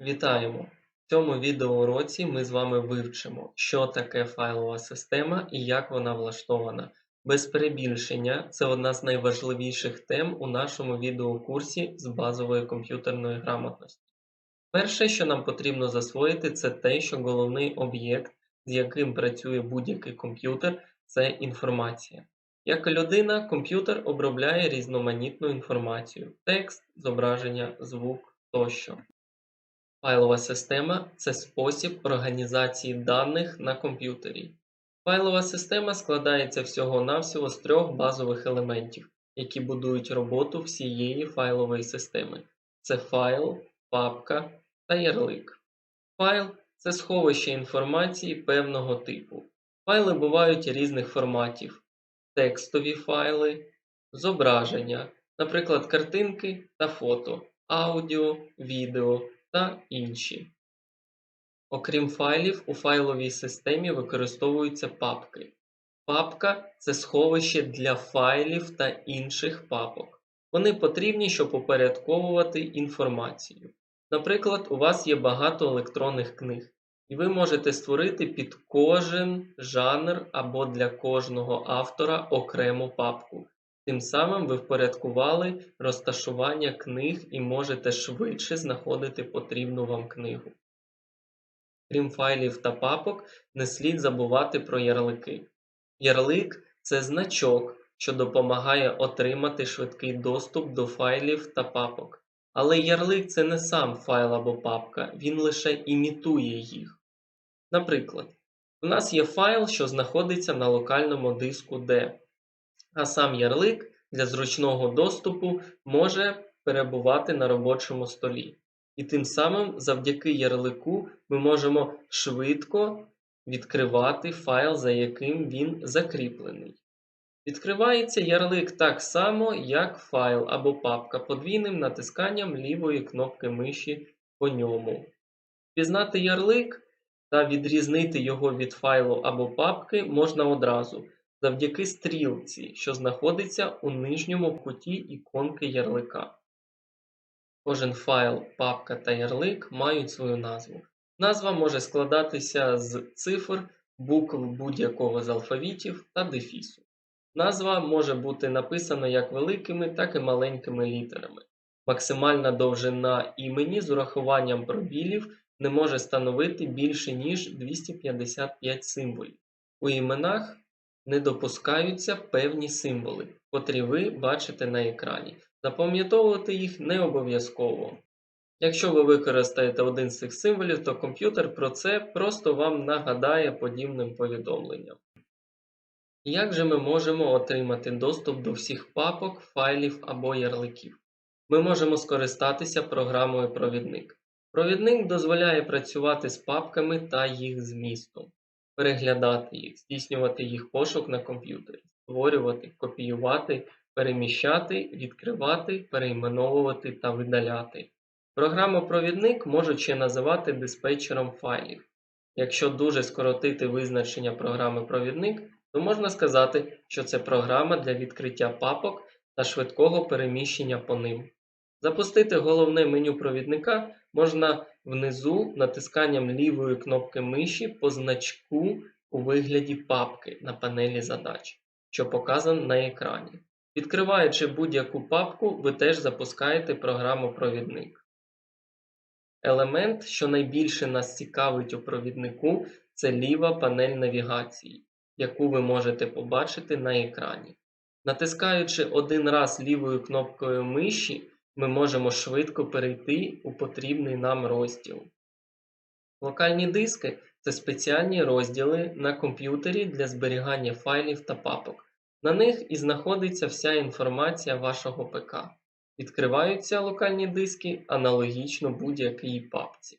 Вітаємо! В цьому відеоуроці ми з вами вивчимо, що таке файлова система і як вона влаштована. Без перебільшення, це одна з найважливіших тем у нашому відеокурсі з базової комп'ютерної грамотності. Перше, що нам потрібно засвоїти, це те, що головний об'єкт, з яким працює будь-який комп'ютер, це інформація. Як і людина, комп'ютер обробляє різноманітну інформацію: текст, зображення, звук тощо. Файлова система це спосіб організації даних на комп'ютері. Файлова система складається всього-навсього з трьох базових елементів, які будують роботу всієї файлової системи: це файл, папка та ярлик. Файл це сховище інформації певного типу. Файли бувають різних форматів: текстові файли, зображення, наприклад, картинки та фото, аудіо, відео та інші. Окрім файлів, у файловій системі використовуються папки. Папка це сховище для файлів та інших папок. Вони потрібні, щоб упорядковувати інформацію. Наприклад, у вас є багато електронних книг, і ви можете створити під кожен жанр або для кожного автора окрему папку. Тим самим ви впорядкували розташування книг і можете швидше знаходити потрібну вам книгу. Крім файлів та папок, не слід забувати про ярлики. Ярлик це значок, що допомагає отримати швидкий доступ до файлів та папок. Але ярлик це не сам файл або папка, він лише імітує їх. Наприклад, у нас є файл, що знаходиться на локальному диску D, а сам ярлик для зручного доступу може перебувати на робочому столі. І тим самим завдяки ярлику ми можемо швидко відкривати файл, за яким він закріплений. Відкривається ярлик так само, як файл або папка подвійним натисканням лівої кнопки миші по ньому. Пізнати ярлик та відрізнити його від файлу або папки можна одразу завдяки стрілці, що знаходиться у нижньому куті іконки ярлика. Кожен файл, папка та ярлик мають свою назву. Назва може складатися з цифр, букв будь-якого з алфавітів та дефісу. Назва може бути написана як великими, так і маленькими літерами. Максимальна довжина імені з урахуванням пробілів не може становити більше, ніж 255 символів. У іменах не допускаються певні символи, котрі ви бачите на екрані. Запам'ятовувати їх не обов'язково. Якщо ви використаєте один з цих символів, то комп'ютер про це просто вам нагадає подібним повідомленням. Як же ми можемо отримати доступ до всіх папок, файлів або ярликів? Ми можемо скористатися програмою Провідник. Провідник дозволяє працювати з папками та їх змістом, переглядати їх, здійснювати їх пошук на комп'ютері, створювати, копіювати, переміщати, відкривати, перейменовувати та видаляти. Програму Провідник можуть ще називати диспетчером файлів. Якщо дуже скоротити визначення програми Провідник, то можна сказати, що це програма для відкриття папок та швидкого переміщення по ним. Запустити головне меню провідника можна внизу натисканням лівої кнопки миші по значку у вигляді папки на панелі задач, що показан на екрані. Відкриваючи будь-яку папку, ви теж запускаєте програму Провідник. Елемент, що найбільше нас цікавить у провіднику, це ліва панель навігації, яку ви можете побачити на екрані. Натискаючи один раз лівою кнопкою миші, ми можемо швидко перейти у потрібний нам розділ. Локальні диски це спеціальні розділи на комп'ютері для зберігання файлів та папок. На них і знаходиться вся інформація вашого ПК. Відкриваються локальні диски аналогічно будь-якій папці.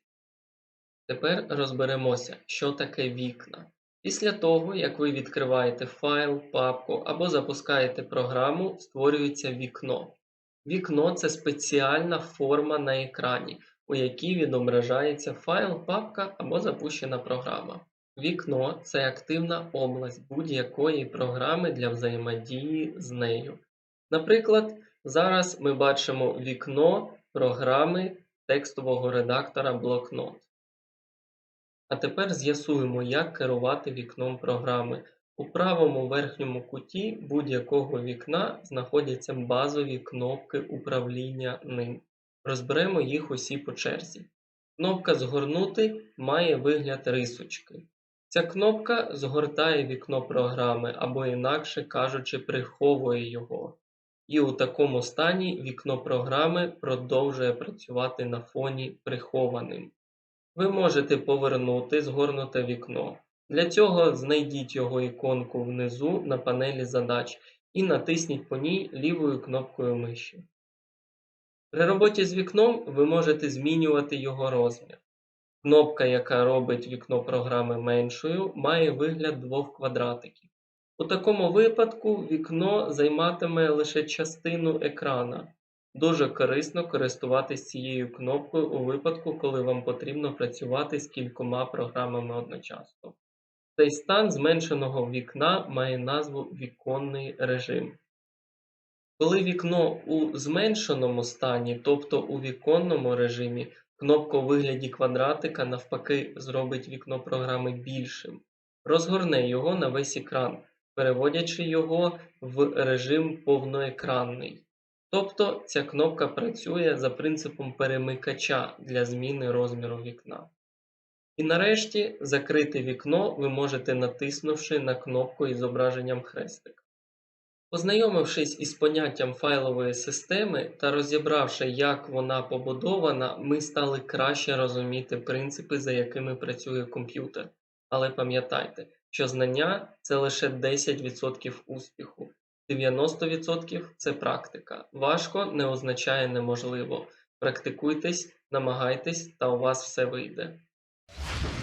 Тепер розберемося, що таке вікна. Після того, як ви відкриваєте файл, папку або запускаєте програму, створюється вікно. Вікно це спеціальна форма на екрані, у якій відображається файл, папка або запущена програма. Вікно це активна область будь-якої програми для взаємодії з нею. Наприклад, зараз ми бачимо вікно програми текстового редактора Блокнот. А тепер з'ясуємо, як керувати вікном програми. У правому верхньому куті будь-якого вікна знаходяться базові кнопки управління ним. Розберемо їх усі по черзі. Кнопка Згорнути має вигляд рисочки. Ця кнопка згортає вікно програми або, інакше кажучи, приховує його. І у такому стані вікно програми продовжує працювати на фоні прихованим. Ви можете повернути згорнуте вікно. Для цього знайдіть його іконку внизу на панелі задач і натисніть по ній лівою кнопкою миші. При роботі з вікном ви можете змінювати його розмір. Кнопка, яка робить вікно програми меншою, має вигляд двох квадратиків. У такому випадку вікно займатиме лише частину екрана. Дуже корисно користуватись цією кнопкою у випадку, коли вам потрібно працювати з кількома програмами одночасно. Цей стан зменшеного вікна має назву віконний режим. Коли вікно у зменшеному стані, тобто у віконному режимі, кнопка у вигляді квадратика навпаки зробить вікно програми більшим. Розгорне його на весь екран, переводячи його в режим повноекранний. Тобто ця кнопка працює за принципом перемикача для зміни розміру вікна. І нарешті закрити вікно ви можете натиснувши на кнопку із зображенням хрестик. Познайомившись із поняттям файлової системи та розібравши, як вона побудована, ми стали краще розуміти принципи, за якими працює комп'ютер. Але пам'ятайте, що знання це лише 10% успіху, 90% це практика. Важко не означає неможливо. Практикуйтесь, намагайтесь, та у вас все вийде. you